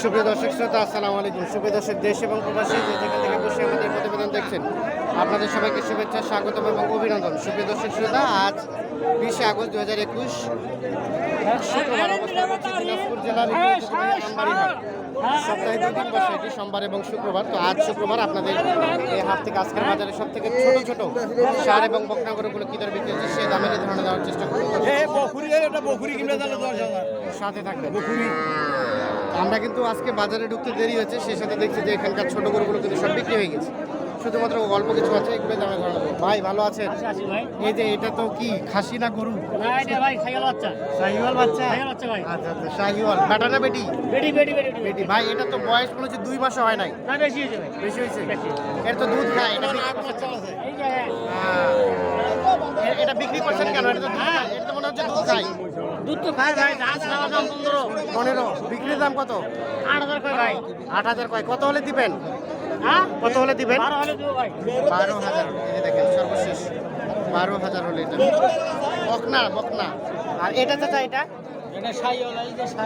সুপ্রিয় দর্শক শ্রোতা আসসালামু আলাইকুম। সুপ্রিয় দর্শক দেশ এবং প্রবাসী যে যেখান থেকে বসে আমাদের প্রতিবেদন দেখছেন আপনাদের সবাইকে শুভেচ্ছা স্বাগতম এবং অভিনন্দন। সুপ্রিয় দর্শক শ্রোতা আজ বিশে আগস্ট দু হাজার একুশ শুক্রবার দিনাজপুর জেলার। সপ্তাহে দুদিন বসে এটি সোমবার এবং শুক্রবার। তো আজ শুক্রবার আপনাদের এই হাট থেকে আজকের বাজারে সব থেকে ছোট ছোট সার এবং বকনাগরগুলো কি দর বিক্রি হচ্ছে সেই দামের ধারণা দেওয়ার চেষ্টা করব সাথে থাকবেন। আমরা কিন্তু আজকে বাজারে ঢুকতে দেরি হয়েছে সেই সাথে দেখছি যে এখানকার ছোট গরুগুলো কিন্তু সব বিক্রি হয়ে গেছে। শুধুমাত্র অল্প কিছু আছে এগুলো দামে জানাব ভাই ভালো আছেন? আছি ভাই। এই যে এটা তো কি খাসি না গরু? আচ্ছা আচ্ছা শাহিওয়াল। বেটা না বেটি? বেটি ভাই এটা তো বয়স মনে হচ্ছে দুই মাসও হয় নাই। বেশি হয়েছে বেশি হয়েছে? এর তো দুধ খায় এটা হ্যাঁ। এটা বিক্রি করছেন কেন? এটা তো এটা তো মনে হচ্ছে দুধ খাই দুধ তো খাই ভাই দাঁত খাওয়া দাম পনেরো। পনেরো। বিক্রির দাম কত? আট হাজার কয় ভাই? আট হাজার কয়? কত হলে দিবেন? হ্যাঁ? কত হলে দিবেন? বারো হলে দেবো ভাই। বারো হাজার। এই দেখেন সর্বশেষ বারো হাজার হলে এটা। বকনা বকনা। আর এটা চাচা এটা?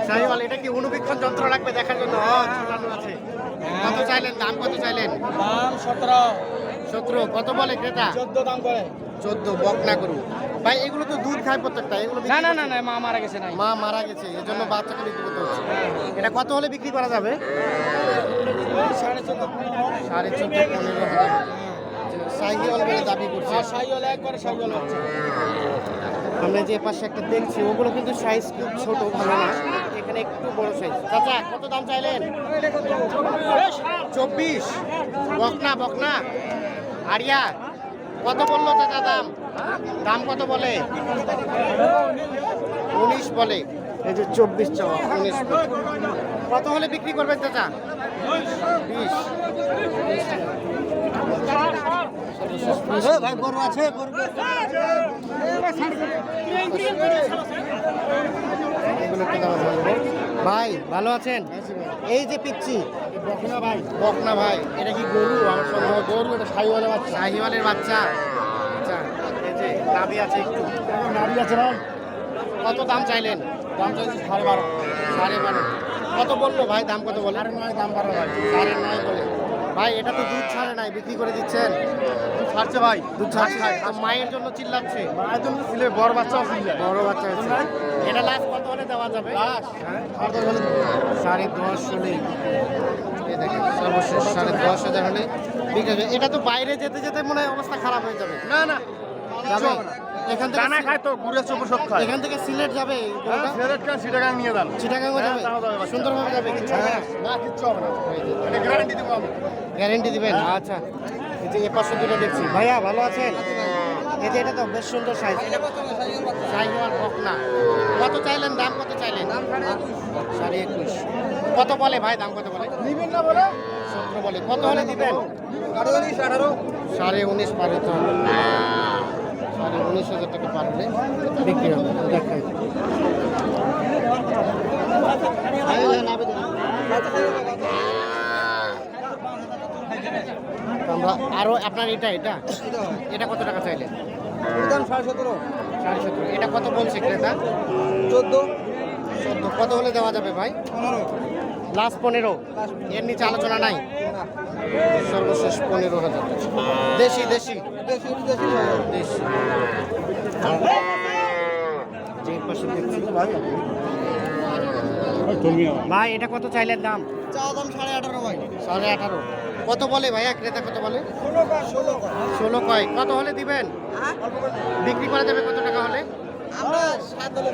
শাহিওয়াল এটা কি অনুবীক্ষণ যন্ত্র লাগবে দেখার জন্য? আছে। কত চাইলেন? দাম কত চাইলেন? দাম সতেরো। সতেরো। কত বলে ক্রেতা? চোদ্দ দাম করে। চোদ্দ বকনা করু ভাই এগুলো তো দুধ খায় প্রত্যেকটা এগুলো না না না না মা মারা গেছে না। মা মারা গেছে এর জন্য বাচ্চাকে বিক্রি করতে হচ্ছে। এটা কত হলে বিক্রি করা যাবে? সাড়ে চোদ্দ সাড়ে চোদ্দ পনেরো হাজার। সাইকেল বলে দাবি করছে। সাইয়াল একবারে সাইয়াল বাচ্চা আমরা যে পাশে একটা দেখছি ওগুলো কিন্তু সাইজ খুব ছোট ভালো না। এখানে একটু বড় সাইজ চাচা কত দাম চাইলেন? চব্বিশ। বকনা বকনা আরিয়া কত বলল চাচা দাম? দাম কত বলে? উনিশ বলে। এই যে চব্বিশ চাওয়া উনিশ কত হলে বিক্রি করবেন চাচা? বিশ। ভাই গরু আছে। ভাই ভালো আছেন? এই যে পিচ্ছি। বকনা ভাই। বকনা ভাই। এটা কি গরু? আমার সন্দেহ গরু এটা সাইওয়ালা বাচ্চা। শাহিওয়ালের বাচ্চা। আচ্ছা। এই যে নাভি আছে একটু। নারী আছে ভাই। কত দাম চাইলেন? দাম চাইছি সাড়ে বারো। সাড়ে বারো। কত বলল ভাই? দাম কত বলে সাড়ে নয় দাম বারো ভাই। সাড়ে নয় বলে। ভাই এটা তো দুধ ছাড়ে নাই বিক্রি করে দিচ্ছেন। ছাড়ছে ভাই। দুধ ছাড়ছে আর মায়ের জন্য চিল্লাচ্ছে। মায়ের জন্য ছিলে বড় বাচ্চাও ছিলে বড় বাচ্চা হচ্ছে। এটা লাস্ট কত হলে দেওয়া যাবে? হলে? সাড়ে দশ হলে। এই দেখেন সর্বশেষ সাড়ে দশ হাজার হলে বিক্রি। এটা তো বাইরে যেতে যেতে মনে হয় অবস্থা খারাপ হয়ে যাবে। না না যাবে? এখান থেকে দানা খায় তো গুড়ের চোখ সব খায়। এখান থেকে সিলেট যাবে গরুটা? সিগারেট খান সিটাগাং নিয়ে যান চিটাগাংও হ্যাঁ, যাবে? যাবে সুন্দরভাবে যাবে কিছু না না কিচ্ছু হবে না। গ্যারান্টি দেবো আমি। গ্যারেন্টি দিবেন? আচ্ছা। এই যে এ পাশে দুটো দেখছি। ভাইয়া ভালো আছেন? এই যে এটা তো বেশ সুন্দর সাইজ সাইওয়াল বকনা কত চাইলেন? দাম কত চাইলেন? সাড়ে একুশ। কত বলে ভাই? দাম কত বলে? নিবেন না বলে? সতেরো বলে। কত হলে দিবেন? আঠারো উনিশ আঠারো। সাড়ে উনিশ পার হতে হবে উনিশ হাজার টাকা পার হলে বিক্রি হবে দেখাই। আমরা আরও আপনার এটা এটা? এটা কত টাকা চাইলেন? দাম সাড়ে সতেরো। সাড়ে সতেরো। এটা কত বলছে ক্রেতা? চোদ্দ। চোদ্দ। কত হলে দেওয়া যাবে ভাই? পনেরো। লাস্ট পনেরো। এর নিচে আলোচনা নাই। সর্বশেষ পনেরো হাজার দেশি দেশি দেশি। দেশি। দেশি যে পাশে দেখছি ভাই। এটা কত চাইলেন দাম? চা দাম সাড়ে আঠারো ভাই। সাড়ে আঠারো। কত বলে ভাইয়া? ক্রেতা কত বলে? ষোলো কয় কত হলে দিবেন? বিক্রি করা যাবে কত টাকা হলে? আমরা সাত হলে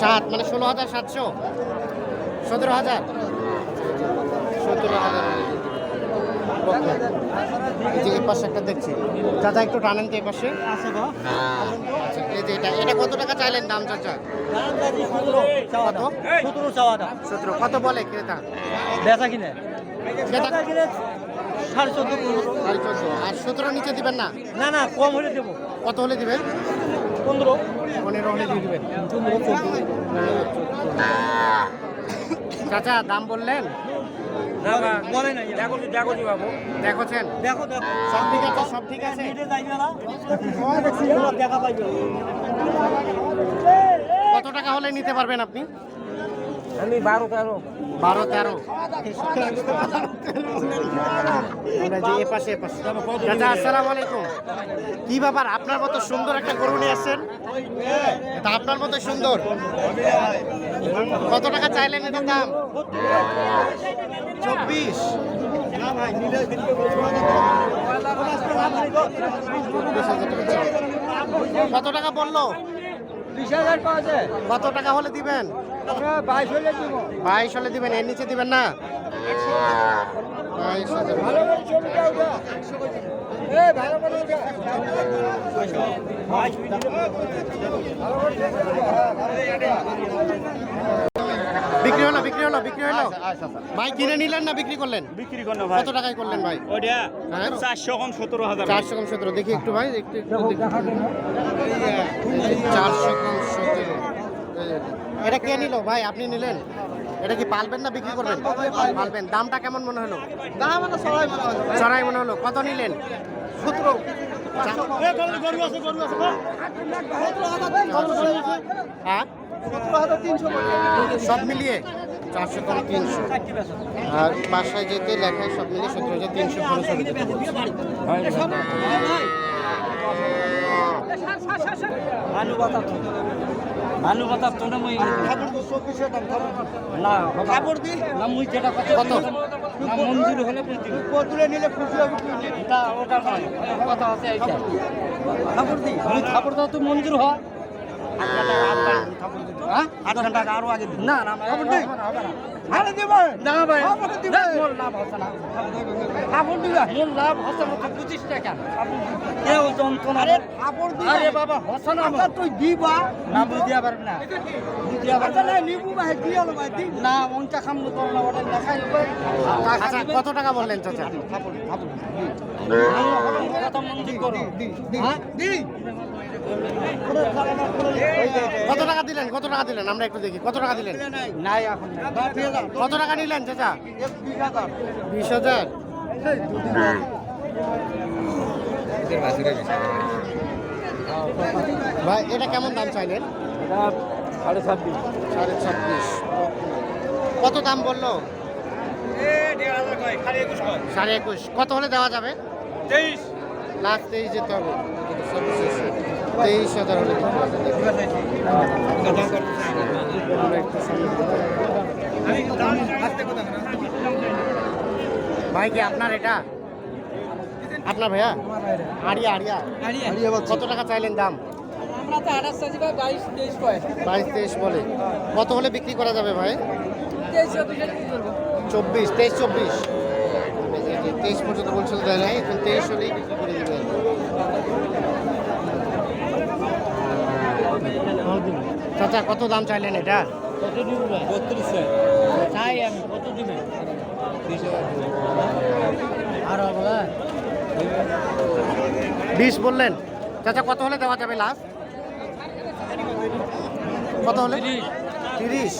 সাত মানে ষোলো হাজার সাতশো। সতেরো হাজার। সতেরো হাজার যে এই পাশে একটা দেখছি। চাচা একটু টানেন তো এই পাশে আছে আচ্ছা এই যে এটা এটা কত টাকা চাইলেন দাম চাচা? কত? সতেরো চাওয়া দাম। সতেরো। কত বলে ক্রেতা? বেচা কিনে। ক্রেতা? কিনে সাড়ে চোদ্দ সাড়ে চোদ্দ। আর সতেরো নিচে দিবেন না? না না কম হলে দেবো। কত হলে দিবেন? পনেরো। পনেরো হলে দিয়ে দিবেন। পনেরো চোদ্দ। চাচা দাম বললেন? বলে নাই। দেখো দেখো বাবু দেখছেন? দেখো দেখো। সব ঠিক আছে সব ঠিক আছে? কত টাকা হলে নিতে পারবেন আপনি? আমি বারো তেরো। বারো তেরো। আমরা যে এ পাশে এ পাশে। চাচা আসসালামু আলাইকুম। কি ব্যাপার? আপনার মতো সুন্দর একটা গরু নিয়ে আসছেন? তা আপনার মতো সুন্দর। কত টাকা চাইলেন এটার দাম? চব্বিশ। কত টাকা বলল বিশ হাজার পাওয়া যায় কত টাকা হলে দিবেন? বাইশ হলে দিবেন এর নিচে দিবেন না? ভালো বিক্রি হলো বিক্রি হলো বিক্রি হলো। ভাই কিনে নিলেন না বিক্রি করলেন? বিক্রি করো ভাই। কত টাকায় করলেন ভাই? ওটা হ্যাঁ? চারশো কম সতেরো হাজার। চারশো কম সতেরো। দেখি একটু ভাই একটু একটু দেখি। চারশো কম সতেরো। এটা কে নিল ভাই? আপনি নিলেন? এটা কি পালবেন না বিক্রি করবেন? পালবেন। দামটা কেমন মনে হলো? দাম মানে মনে হয় চড়াই মনে হলো। কত নিলেন? সতেরো। গরু আছে গরু আছে হ্যাঁ? সব মিলিয়ে চারশো কম তিনশো। আর বাসায় যেতে লেখায় সব মিলিয়ে সতেরো হাজার তিনশো খরচ হবে। মঞ্জুর হলে বুঝতি নিলে খুশি হবে তুই নে। এটা ওটা নয়। কথা আছে এইটা। দি। মুই দাও তো মঞ্জুর হ্যাঁ আধ ঘণ্টা আরও আগে না না খবর নেই? আরে দিব না ভাই খবর দিবে। মোর লাভ হচ্ছে না কাপড় দিবে মোর লাভ হচ্ছে না তো পঁচিশ টাকা কেউ যন্ত্রণা আরে কাপড় দি আরে বাবা হচ্ছে না আচ্ছা তুই দিবা না বুঝ দিয়া পারবি না বুঝ দিয়া পারবি আচ্ছা না নিবু ভাই কি হলো ভাই দি না অঙ্কা খাম না ওটা লেখাই হবে আচ্ছা কত টাকা বললেন চাচা দি দি হ্যাঁ? দি কত টাকা দিলেন? কত টাকা দিলেন? আমরা একটু দেখি। কত টাকা দিলেন? নাই এখন কত টাকা নিলেন চাচা? বিশ হাজার। ভাই এটা কেমন দাম চাইলেন? সাড়ে ছাব্বিশ। সাড়ে ছাব্বিশ। কত দাম বলল? সাড়ে একুশ কত হলে দেওয়া যাবে? তেইশ। লাস্ট তেইশ যেতে হবে। তেইশ হাজার হলে। ভাই কি আপনার এটা? আপনার ভাইয়া? আড়িয়া আড়িয়া। কত টাকা চাইলেন দাম? বাইশ তেইশ বলে। কত হলে বিক্রি করা যাবে ভাই? চব্বিশ তেইশ চব্বিশ। তেইশ পর্যন্ত বলছিল দেয় নাই তেইশ হলেই বিক্রি করে দেবে চাচা কত দাম চাইলেন এটা? কত দিব বত্রিশ চাই আমি কত দিবে আর বিশ বললেন। চাচা কত হলে দেওয়া যাবে লাস্ট কত হলে? তিরিশ।